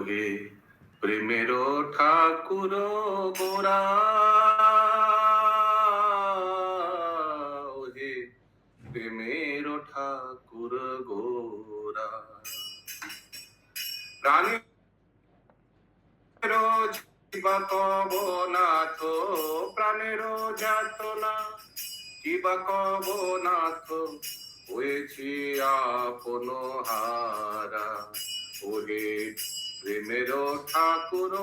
ওহে প্রেমের ঠাকুর গোরা। ওহে প্রেমের ঠাকুর গোরা। কব নাথ প্রাণের যাতনা কিবা কব নাথ হয়েছি আপন হারা। ওরে প্রেমের ঠাকুর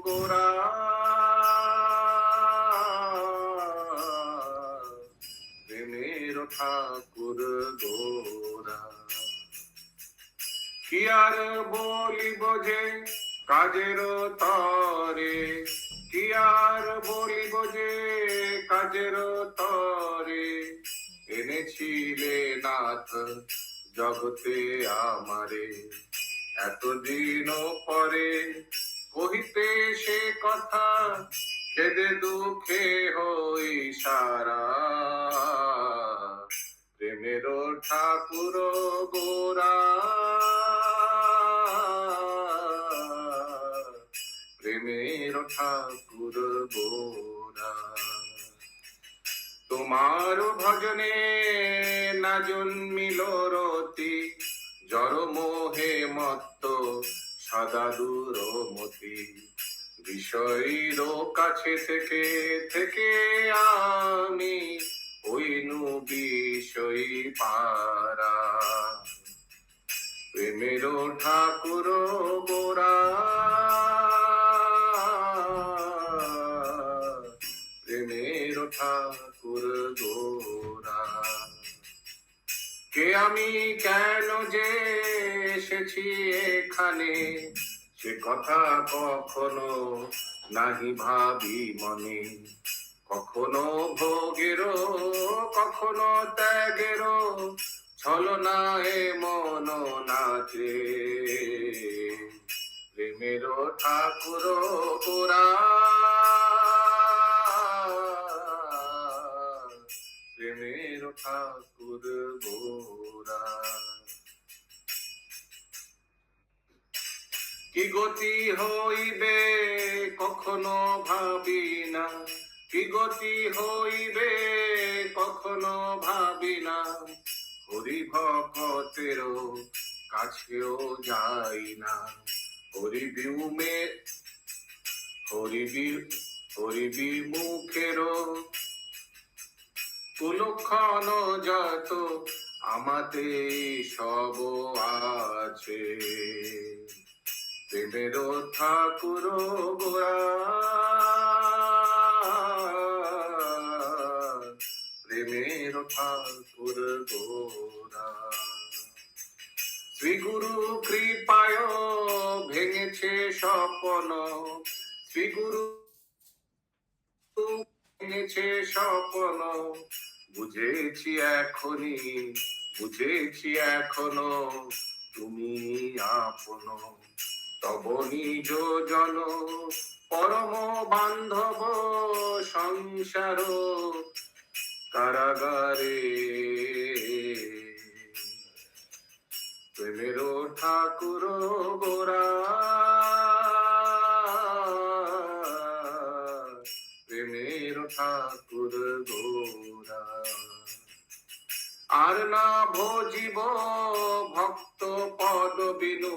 গোরা। প্রেমের ঠাকুর গোরা। কি আর বলিব যে কাজের তরে? কি আর বলিব যে কাজের তরে? এনেছিলে নাথ জগতে আমারে। এতদিন পরে কহিতে সে কথা কেঁদে দুঃখে হই সারা। প্রেমের ঠাকুর গোরা। প্রেমের ঠাকুর গোরা। তোমার ভজনে না জন্মিল রতি জড় মোহে মত্ত, সদা দূরমতি। বিষয়ের কাছে থেকে থেকে আমি হইনু বিষয় পারা প্রেমের ঠাকুর গোরা, প্রেমের ঠাকুর গোরা কে আমি কেন যে এসেছি এখানে, সে কথা কখনো নাহি ভাবি মনে। কখনো ভোগেরও, কখনো ত্যাগেরও ছলনায় মন নাচে। প্রেমের ঠাকুর গোরা ঠাকুর গোরা কি গতি হইবে কখনো ভাবি না কি গতি হইবে কখনো ভাবি না হরি ভকতের কাছেও যাই না হরি বিউমে হরি বি হরি বিমুখেরও কুলক্ষণ যত আমাতে সব আছে। প্রেমের ঠাকুর প্রেমের ঠাকুর গোরা। শ্রী গুরু কৃপায় ভেঙেছে স্বপন। শ্রী গুরু ভেঙেছে স্বপন। বুঝেছি এখনই, বুঝেছি এখনও তুমি আপন তব নিজ জন পরম বান্ধব সংসার কারাগারে। প্রেমের ঠাকুর গোরা না ভজিব ভক্ত পদ বিনু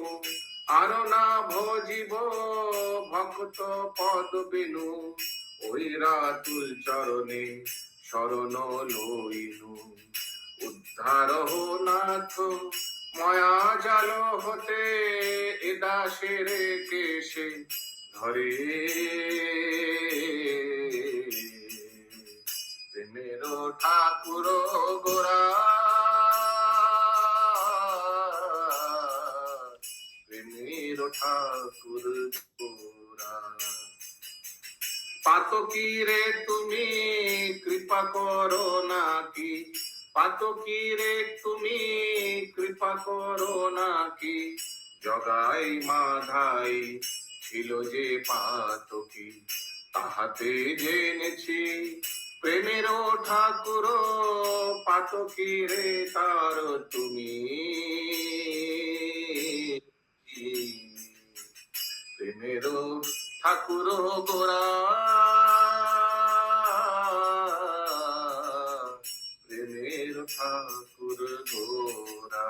আর না ভজিব ভক্ত পদ বিনু ওই রাতুল চরণে শরণ লইনু। উদ্ধার হো নাথ, মায়া জাল হতে এ দাসের কেশে, ধরে প্রেমের ঠাকুর পাতকি রে তুমি কৃপা করো নাকি পাতকি রে তুমি কৃপা করো নাকি জগাই মাধাই ছিল যে পাতকি তাহাতে জেনেছি প্রেমের ঠাকুর পাতকি রে তার তুমি প্রেমের ঠাকুর গোরা। প্রেমের ঠাকুর গোরা।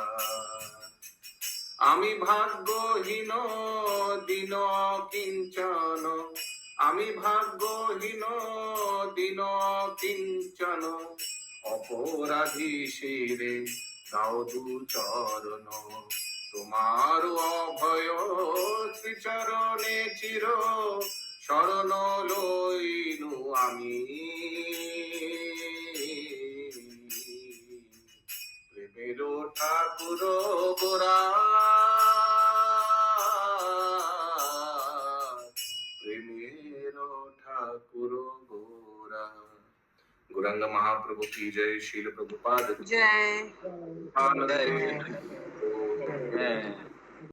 আমি ভাগ্যহীন দিন কিঞ্চন, আমি ভাগ্যহীন দিন কিঞ্চন। অপরাধী শিরে দাও দু চরণ। তোমার অভয় শ্রীচরণে চির শরণ লইনু আমি। প্রেমের ঠাকুর গোরা প্রেমের ঠাকুর গোরা। গৌরাঙ্গ মহাপ্রভু কি জয় শিল প্রভুপাদ। জয়। আনন্দে 哎、